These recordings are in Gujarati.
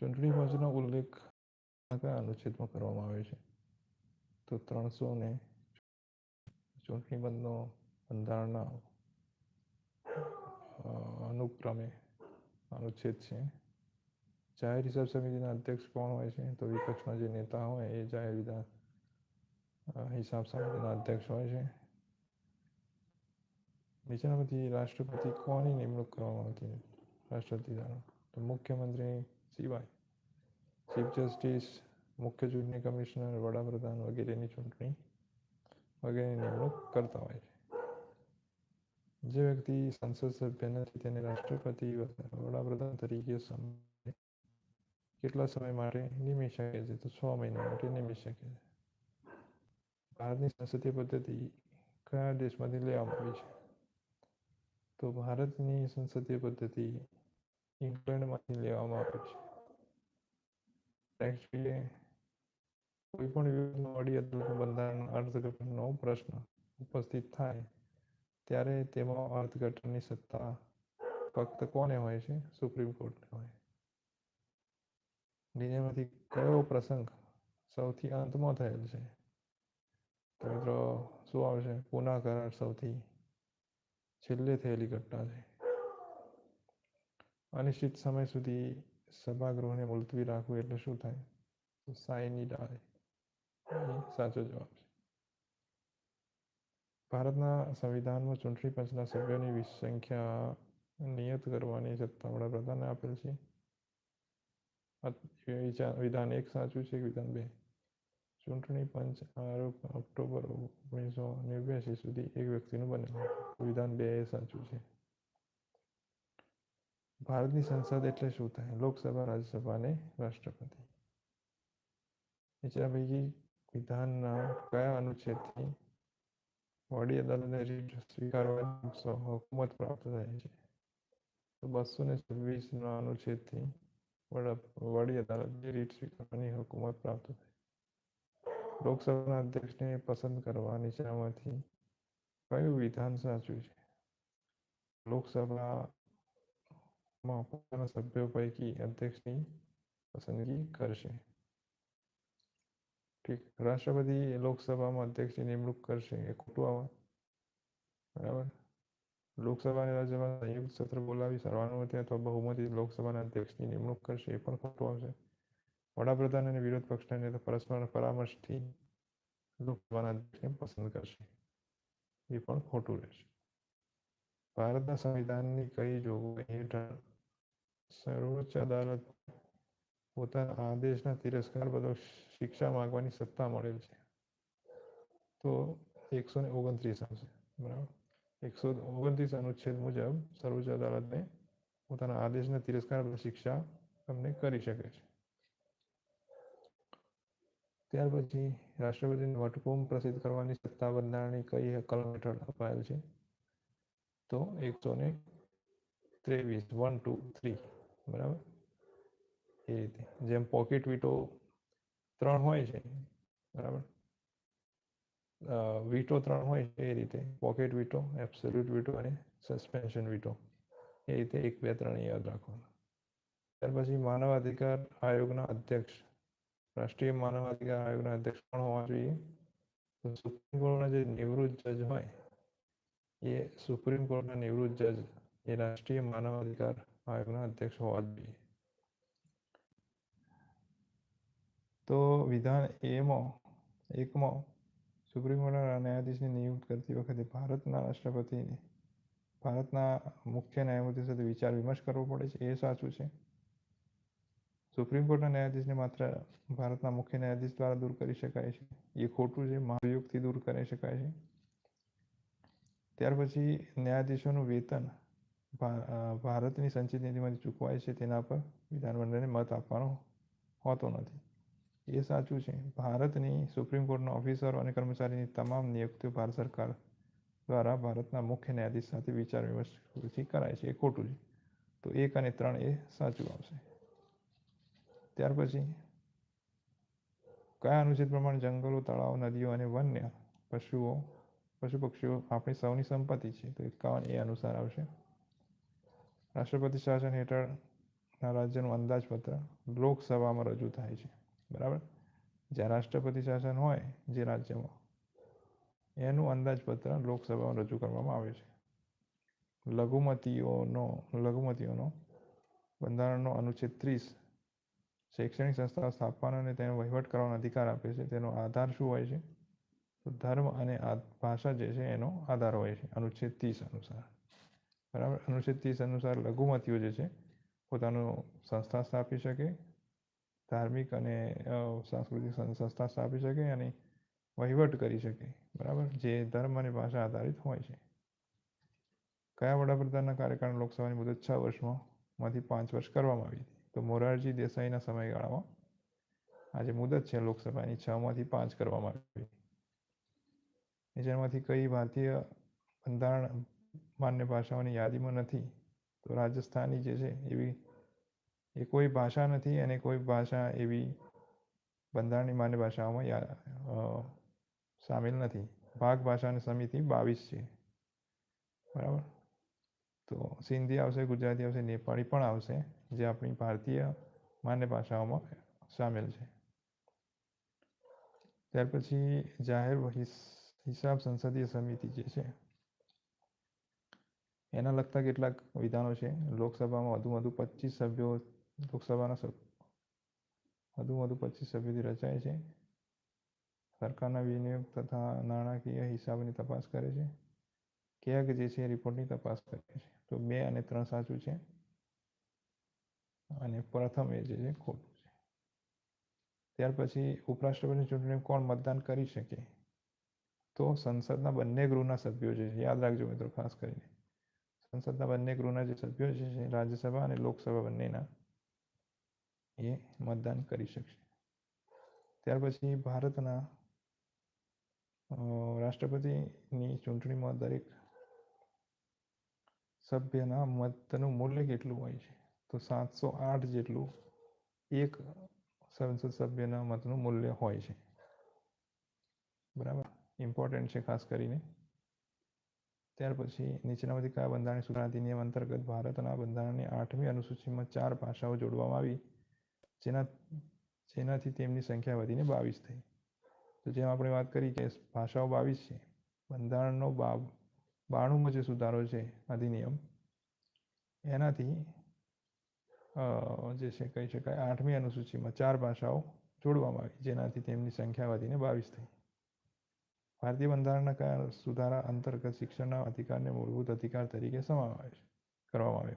ચૂંટણી પંચનો ઉલ્લેખ કયા અનુચ્છેદમાં કરવામાં આવ્યો છે. તો ત્રણસો ને ચૂંટણી પંચનો બંધારણના અનુક્રમે અનુચ્છેદ છે. જાહેર હિસાબ સમિતિના અધ્યક્ષ કોણ હોય છે? તો વિપક્ષના જે નેતા હોય એ જાહેર વિધાન હિસાબ સમિતિના અધ્યક્ષ હોય છે. નીચેનામાંથી રાષ્ટ્રપતિ કોની નિમણૂક કરવામાં આવતી રાષ્ટ્રપતિ દ્વારા. તો મુખ્યમંત્રી સિવાય ચીફ જસ્ટિસ, મુખ્ય ચૂંટણી કમિશનર, વડાપ્રધાન વગેરેની ચૂંટણી વગેરેની નિમણૂક કરતા હોય છે. જે વ્યક્તિ સંસદ સભ્ય નથી તેને રાષ્ટ્રપતિ વડાપ્રધાન તરીકે કેટલા સમય માટે નિમી શકે છે તો છ મહિના માટે નિમી શકે છે. ભારતની સંસદીય પદ્ધતિ કયા દેશમાંથી લેવામાં આવી છે? તો ભારતની સંસદીય પદ્ધતિ ઇંગ્લેન્ડમાંથી લેવામાં આવે છે નેક્સ્ટ કોઈ પણ વિવાદમાં વડી અદાલતનું બંધારણ અર્થઘટનનો પ્રશ્ન ઉપસ્થિત થાય ત્યારે તેમાં અર્થઘટનની સત્તા ફક્ત કોને હોય છે સુપ્રીમ કોર્ટને હોય નીચેમાંથી કયો પ્રસંગ સૌથી અંતમાં થયેલ છે તો મિત્રો શું આવશે પુના કરાર સૌથી છેલ્લે થયેલી ઘટના છે અનિશ્ચિત સમય સુધી સભાગૃહને મુલતવી રાખવું એટલે શું થાય? તો સાયની ડાળે. સાચો જવાબ છે. ભારતના સંવિધાનમાં ચૂંટણી પંચના સભ્યોની સંખ્યા નિયત કરવાની સત્તા વડાપ્રધાને આપેલ છે. વિધાન એક સાચું છે વિધાન બે. ચૂંટણી પંચ આરોપ ઓક્ટોબર ઓગણીસો નેવ્યાસી સુધી એક વ્યક્તિનું બનેલું વિધાન બે એ સાચું છે. ભારતની સંસદ એટલે શું થાય લોકસભા રાજ્યસભા અને રાષ્ટ્રપતિ નીચેના પૈકી વિધાનના કયા અનુચ્છેદથી વડી અદાલતને રીટ સ્વીકારવાની હુકુમત પ્રાપ્ત થાય છે તો બસો ને છવ્વીસના અનુચ્છેદથી વડી અદાલતની રીટ સ્વીકારવાની હુકુમત પ્રાપ્ત થાય લોકસભાના અધ્યક્ષને પસંદ કરવા નીચેનામાંથી કયું વિધાન સાચું છે લોકસભામાં પોતાના સભ્યો પૈકી અધ્યક્ષની પસંદગી કરશે. ઠીક. રાષ્ટ્રપતિ લોકસભામાં અધ્યક્ષની નિમણૂક કરશે. એ ખોટું બરાબર? લોકસભા અને રાજ્યસભા સંયુક્ત સત્ર બોલાવી સર્વાનુમતિ અથવા બહુમતી લોકસભાના અધ્યક્ષની નિમણૂક કરશે. એ પણ ખોટું આવશે. વડાપ્રધાન અને વિરોધ પક્ષના નેતા પરસ્પર પરામર્શથી લોકસભાના અધ્યક્ષને પસંદ કરશે. એ પણ ખોટું રહેશે. ભારતના સંવિધાનની કઈ જોગવાઈ હેઠળ સર્વોચ્ચ અદાલત પોતાના આદેશના તિરસ્કાર બદલ શિક્ષા માંગવાની સત્તા મળેલ છે. તો એકસો ને ઓગણત્રીસ આવશે બરાબર? એકસો ઓગણત્રીસ અનુચ્છેદ મુજબ સર્વોચ્ચ અદાલતને પોતાના આદેશના તિરસ્કાર બદલ શિક્ષા તમને કરી શકે છે. ત્યાર પછી રાષ્ટ્રપતિને વટહુકમ પ્રસિદ્ધ કરવાની સત્તા બંધારણની કઈ કલમ હેઠળ અપાયેલ છે? તો એકસો ને ત્રેવીસ, વન, ટુ, થ્રી. બરાબર? એ રીતે. જેમ પોકેટ વીટો ત્રણ હોય છે, બરાબર? વીટો ત્રણ હોય છે એ રીતે. પોકેટ વીટો એબ્સોલ્યુટ વીટો અને સસ્પેન્શન વીટો. એ રીતે એક, બે, ત્રણ યાદ રાખવાનું. ત્યાર પછી માનવ અધિકાર આયોગના અધ્યક્ષ. રાષ્ટ્રીય માનવ અધિકાર આયોગના અધ્યક્ષ પણ હોવા જોઈએ. સુપ્રીમ કોર્ટના જે નિવૃત્ત જજ હોય, એ સુપ્રીમ કોર્ટના નિવૃત્ત જજ, એ રાષ્ટ્રીય માનવ અધિકાર આયોગના અધ્યક્ષ હોવા જોઈએ. તો વિધાન એમાં એકમાં સુપ્રીમ કોર્ટના ન્યાયાધીશની નિયુક્ત કરતી વખતે ભારતના રાષ્ટ્રપતિને, ભારતના મુખ્ય ન્યાયમૂર્તિ સાથે વિચાર વિમર્શ કરવો પડે છે, એ સાચું છે? સુપ્રીમ કોર્ટના ન્યાયાધીશને માત્ર ભારતના મુખ્ય ન્યાયાધીશ દ્વારા દૂર કરી શકાય છે? એ ખોટું છે મહાભિયોગથી દૂર કરી શકાય છે? ત્યાર પછી ન્યાયાધીશોનું વેતન ભારતની સંચિત નીતિમાંથી ચૂકવાય છે તેના પર વિધાનમંડળને મત આપવાનો હોતો નથી. એ સાચું છે. ભારતની સુપ્રીમ કોર્ટના ઓફિસરો અને કર્મચારીની તમામ નિયુક્તિઓ ભારત સરકાર દ્વારા ભારતના મુખ્ય ન્યાયાધીશ સાથે વિચાર વિમર્શથી કરાય છે. એ ખોટું છે. તો એક અને ત્રણ એ સાચું આવશે. ત્યાર પછી, કયા અનુચ્છેદ પ્રમાણે જંગલો, તળાવ, નદીઓ અને વન્ય પશુઓ, પશુ પક્ષીઓ આપણી સૌની સંપત્તિ છે? તો એકાવન એ અનુસાર આવશે. રાષ્ટ્રપતિ શાસન હેઠળના રાજ્યનું અંદાજપત્ર લોકસભામાં રજૂ થાય છે. બરાબર? જ્યાં રાષ્ટ્રપતિ શાસન હોય, જે રાજ્યમાં, એનું અંદાજપત્ર લોકસભામાં રજૂ કરવામાં આવે છે. લઘુમતીઓનો લઘુમતીઓનો બંધારણનો અનુચ્છેદ ત્રીસ શૈક્ષણિક સંસ્થાઓ સ્થાપવાનો અને તેનો વહીવટ કરવાનો અધિકાર આપે છે. તેનો આધાર શું હોય છે? ધર્મ અને ભાષા જે છે, એનો આધાર હોય છે. અનુચ્છેદ ત્રીસ અનુસાર. બરાબર અનુચ્છેદ ત્રીસ અનુસાર લઘુમતીઓ જે છે, પોતાનું સંસ્થા સ્થાપી શકે, ધાર્મિક અને સાંસ્કૃતિક સંસ્થા સ્થાપી શકે અને વહીવટ કરી શકે. બરાબર? જે ધર્મ અને ભાષા આધારિત હોય છે. કયા વડાપ્રધાનના કાર્યકાળ લોકસભાની મુદત છ વર્ષમાં માંથી પાંચ વર્ષ કરવામાં આવી હતી? તો મોરારજી દેસાઈના સમયગાળામાં આ જે મુદત છે લોકસભાની છ માંથી પાંચ કરવામાં આવી. હતી જેમાંથી કઈ ભારતીય બંધારણ માન્ય ભાષાઓની યાદીમાં નથી. તો રાજસ્થાની જે છે, એવી એ કોઈ ભાષા નથી અને કોઈ ભાષા એવી બંધારણની માન્ય ભાષાઓમાં સામેલ નથી. ભાગ ભાષાની સમિતિ બાવીસ છે. બરાબર? તો સિંધી આવશે, ગુજરાતી આવશે, નેપાળી પણ આવશે, જે આપણી ભારતીય માન્ય ભાષાઓમાં સામેલ છે. ત્યાર પછી જાહેર હિસાબ સંસદીય સમિતિ જે છે એના લગતા કેટલાક વિધાનો છે. લોકસભામાં વધુ વધુ પચીસ સભ્યો, લોકસભાના વધુ વધુ પચીસ સભ્યોથી રચાય છે. સરકારના વિનિયોગ તથા નાણાકીય હિસાબની તપાસ કરે છે. ક્યાંક જે છે રિપોર્ટની તપાસ કરે છે. તો બે અને ત્રણ સાચું છે. અને પ્રથમ એ જે છે ખોટું છે. ત્યાર પછી ઉપરાષ્ટ્રપતિની ચૂંટણી કોણ મતદાન કરી શકે? તો સંસદના બંને ગૃહના સભ્યો છે. યાદ રાખજો મિત્રો, ખાસ કરીને. સંસદના બંને ગૃહના જે સભ્યો છે, રાજ્યસભા અને લોકસભા બંનેના, એ મતદાન કરી શકશે. ત્યાર પછી ભારતના રાષ્ટ્રપતિની ચૂંટણીમાં દરેક સભ્યના મતનું મૂલ્ય કેટલું હોય છે? તો સાતસો આઠ જેટલું એક સંસદ સભ્યના મતનું મૂલ્ય હોય છે. બરાબર? ઇમ્પોર્ટન્ટ છે ખાસ કરીને. ત્યાર પછી નીચેનામાંથી કયા બંધારણીય સુધારા અધિનિયમ અંતર્ગત ભારતના બંધારણની આઠમી અનુસૂચિમાં ચાર ભાષાઓ જોડવામાં આવી, જેના, જેનાથી તેમની સંખ્યા વધીને બાવીસ થઈ. તો જેમ આપણે વાત કરી કે ભાષાઓ બાવીસ છે, બંધારણનો બાવ, બાણુંમાં જે સુધારો છે અધિનિયમ, એનાથી જે છે કહી શકાય, આઠમી અનુસૂચિમાં ચાર ભાષાઓ જોડવામાં આવી, જેનાથી તેમની સંખ્યા વધીને બાવીસ થઈ. ભારતીય બંધારણના સુધારા અંતર્ગત શિક્ષણના અધિકારને મૂળભૂત અધિકાર તરીકે સમાવેશ કરવામાં આવ્યો.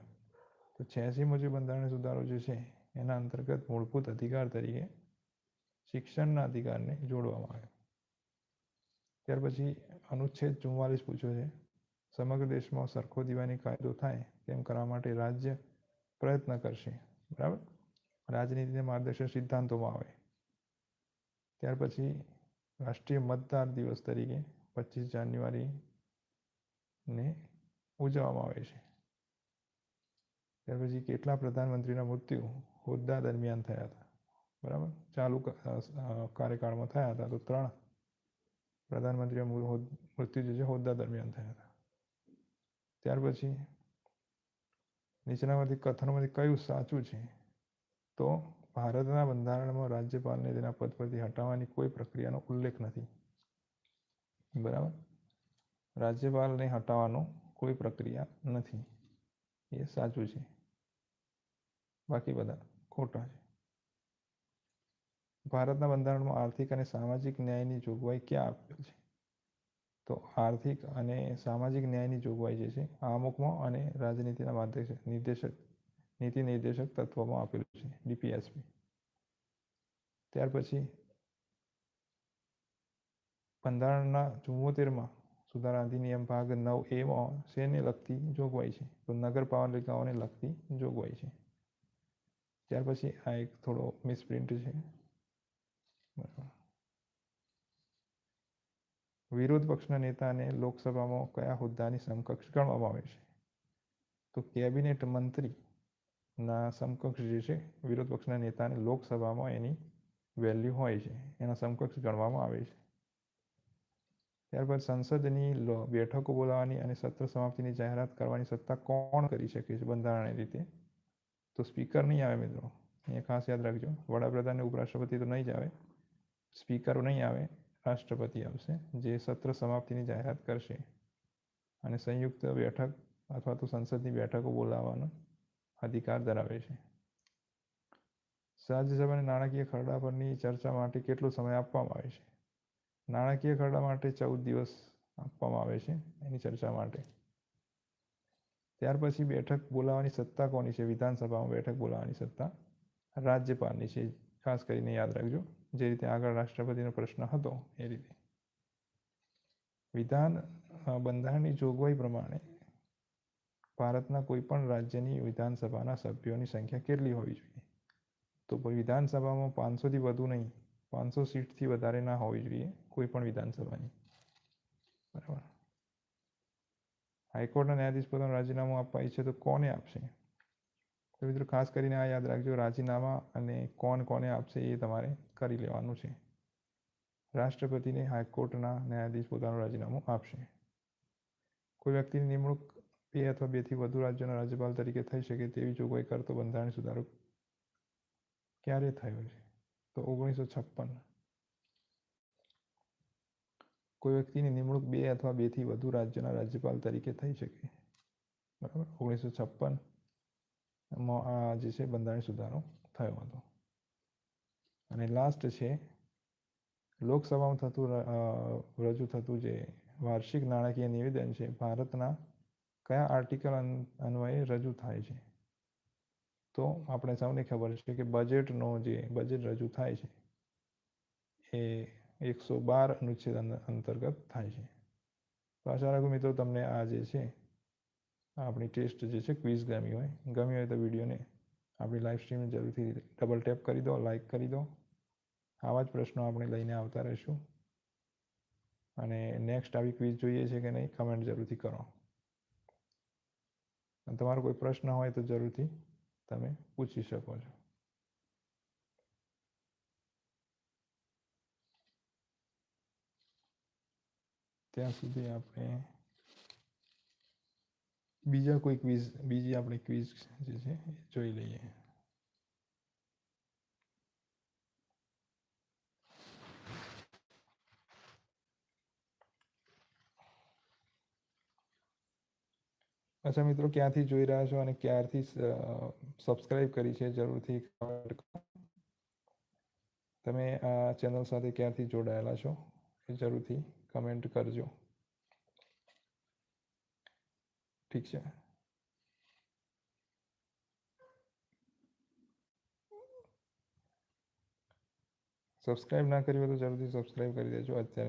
તો છ્યાસી મુજબ બંધારણ સુધારો જે છે, એના અંતર્ગત મૂળભૂત અધિકાર તરીકે શિક્ષણના અધિકારને જોડવામાં આવ્યો. ત્યાર પછી અનુચ્છેદ ચુમ્માલીસ પૂછ્યો છે, સમગ્ર દેશમાં સરખો દીવાની કાયદો થાય તેમ કરવા માટે રાજ્ય પ્રયત્ન કરશે, બરાબર? રાજનીતિને માર્ગદર્શક સિદ્ધાંતોમાં આવે. ત્યાર પછી રાષ્ટ્રીય મતદાર દિવસ તરીકે પચીસ જાન્યુઆરીને ઉજવવામાં આવે છે. ત્યાર પછી કેટલા પ્રધાનમંત્રીના મૃત્યુ હોદ્દા દરમિયાન થયા હતા? બરાબર? ચાલુ કાર્યકાળમાં થયા હતા તો ત્રણ પ્રધાનમંત્રીના મૃત્યુ જે છે હોદ્દા દરમિયાન થયા હતા. ત્યાર પછી નીચેનામાંથી કથનોમાંથી કયું સાચું છે? તો ભારતના બંધારણમાં રાજ્યપાલને તેના પદ પરથી હટાવવાની કોઈ પ્રક્રિયાનો ઉલ્લેખ નથી. બરાબર? રાજ્યપાલને હટાવવાનો કોઈ પ્રક્રિયા નથી. એ સાચું છે. બાકી બધા ખોટા છે. ભારતના બંધારણમાં આર્થિક અને સામાજિક ન્યાયની જોગવાઈ ક્યાં આપેલ છે? તો આર્થિક અને સામાજિક ન્યાયની જોગવાઈ જે છે આમુખમાં અને રાજનીતિના માર્ગદર્શક નિર્દેશક નીતિ નિર્દેશક તત્વમાં આપેલું છે ડીપીએસપી ત્યાર પછી બંધારણના ચુમ્મોતેરમાં સુધારા અધિનિયમ ભાગ નવ એમાં શેને લગતી જોગવાઈ છે? તો નગરપાલિકાઓને લગતી જોગવાઈ છે. ત્યાર પછી આ એક થોડો મિસપ્રિન્ટ છે. વિરોધ પક્ષના નેતાને લોકસભામાં કયા હોદ્દાની સમકક્ષ ગણવામાં આવે છે? તો કેબિનેટ મંત્રી ના સમકક્ષ જે છે, વિરોધ પક્ષના નેતાને લોકસભામાં એની વેલ્યુ હોય છે, એના સમકક્ષ ગણવામાં આવે છે. ત્યારબાદ સંસદની બેઠકો બોલાવવાની અને સત્ર સમાપ્તિની જાહેરાત કરવાની સત્તા કોણ કરી શકે છે બંધારણની રીતે? તો સ્પીકર નહીં આવે મિત્રો. એ ખાસ યાદ રાખજો. વડાપ્રધાન ઉપરાષ્ટ્રપતિ તો નહીં જ આવે. સ્પીકરો નહીં આવે. રાષ્ટ્રપતિ આવશે. જે સત્ર સમાપ્તિની જાહેરાત કરશે. અને સંયુક્ત બેઠક અથવા તો સંસદની બેઠકો બોલાવવાનો અધિકાર ધરાવે છે. રાજ્યસભાની નાણાકીય ખરડા પરની ચર્ચા માટે કેટલો સમય આપવામાં આવે છે? નાણાકીય ખરડા માટે ચૌદ દિવસ આપવામાં આવે છે એની ચર્ચા માટે. ત્યાર પછી બેઠક બોલાવવાની સત્તા કોની છે? વિધાનસભામાં બેઠક બોલાવવાની સત્તા રાજ્યપાલની છે. ખાસ કરીને યાદ રાખજો, જે રીતે આગળ રાષ્ટ્રપતિનો પ્રશ્ન હતો એ રીતે. વિધાન બંધારણની જોગવાઈ પ્રમાણે ભારતના કોઈપણ રાજ્યની વિધાનસભાના સભ્યોની સંખ્યા કેટલી હોવી જોઈએ? તો વિધાનસભામાં પાંચસોથી વધુ નહીં, પાંચસો સીટથી વધારે ના હોવી જોઈએ કોઈ પણ વિધાનસભાની. બરાબર. હાઈકોર્ટના ન્યાયાધીશ પોતાનું રાજીનામું આપવા ઈચ્છે તો કોને આપશે? તો મિત્રો ખાસ કરીને આ યાદ રાખજો, રાજીનામા અને કોણ કોને આપશે એ તમારે કરી લેવાનું છે. રાષ્ટ્રપતિને હાઈકોર્ટના ન્યાયાધીશ પોતાનું રાજીનામું આપશે. કોઈ વ્યક્તિની નિમણૂક બે અથવા બેથી વધુ રાજ્યોના રાજ્યપાલ તરીકે થઈ શકે તેવી જોગવાઈ કરતો બંધારણ સુધારો ક્યારે થયો છે? તો ઓગણીસો છપ્પન. કોઈ વ્યક્તિની નિમણૂક બે અથવા બેથી વધુ રાજ્યના રાજ્યપાલ તરીકે થઈ શકે. બરાબર? ઓગણીસો છપ્પન આ જે છે બંધારણ સુધારો થયો હતો. અને લાસ્ટ છે, લોકસભામાં થતું રજૂ થતું જે વાર્ષિક નાણાકીય નિવેદન છે, ભારતના કયા આર્ટિકલ અન્વયે રજૂ થાય છે? તો આપણે સૌને ખબર છે કે બજેટનો જે બજેટ રજૂ થાય છે, એ એકસો બાર અનુચ્છેદ અંતર્ગત થાય છે. તો આશા રાખું મિત્રો તમને આ જે છે, આપણી ટેસ્ટ જે છે ક્વિઝ ગમી હોય ગમી હોય તો વિડીયોને આપણી લાઈવ સ્ટ્રીમને જરૂરથી ડબલ ટેપ કરી દો લાઈક કરી દો. આવા જ પ્રશ્નો આપણે લઈને આવતા રહીશું. અને નેક્સ્ટ આવી ક્વિઝ જોઈએ છે કે નહીં કમેન્ટ જરૂરથી કરો. તમારો કોઈ પ્રશ્ન હોય તો જરૂરથી તમે પૂછી શકો છો. ત્યાં સુધી આપણે બીજા કોઈ ક્વિઝ બીજી આપણે ક્વિઝ જે છે એ જોઈ લઈએ. અચ્છા મિત્રો, ક્યાંથી જોઈ રહ્યા છો અને ક્યારથી સબસ્ક્રાઇબ કરી છે? જરૂરથી તમે આ ચેનલ સાથે ક્યારથી જોડાયેલા છો? એ જરૂરથી કમેન્ટ કરજો. ઠીક છે. સબસ્ક્રાઇબ ના કરી હોય તો જરૂરથી સબસ્ક્રાઇબ કરી દેજો. અત્યારે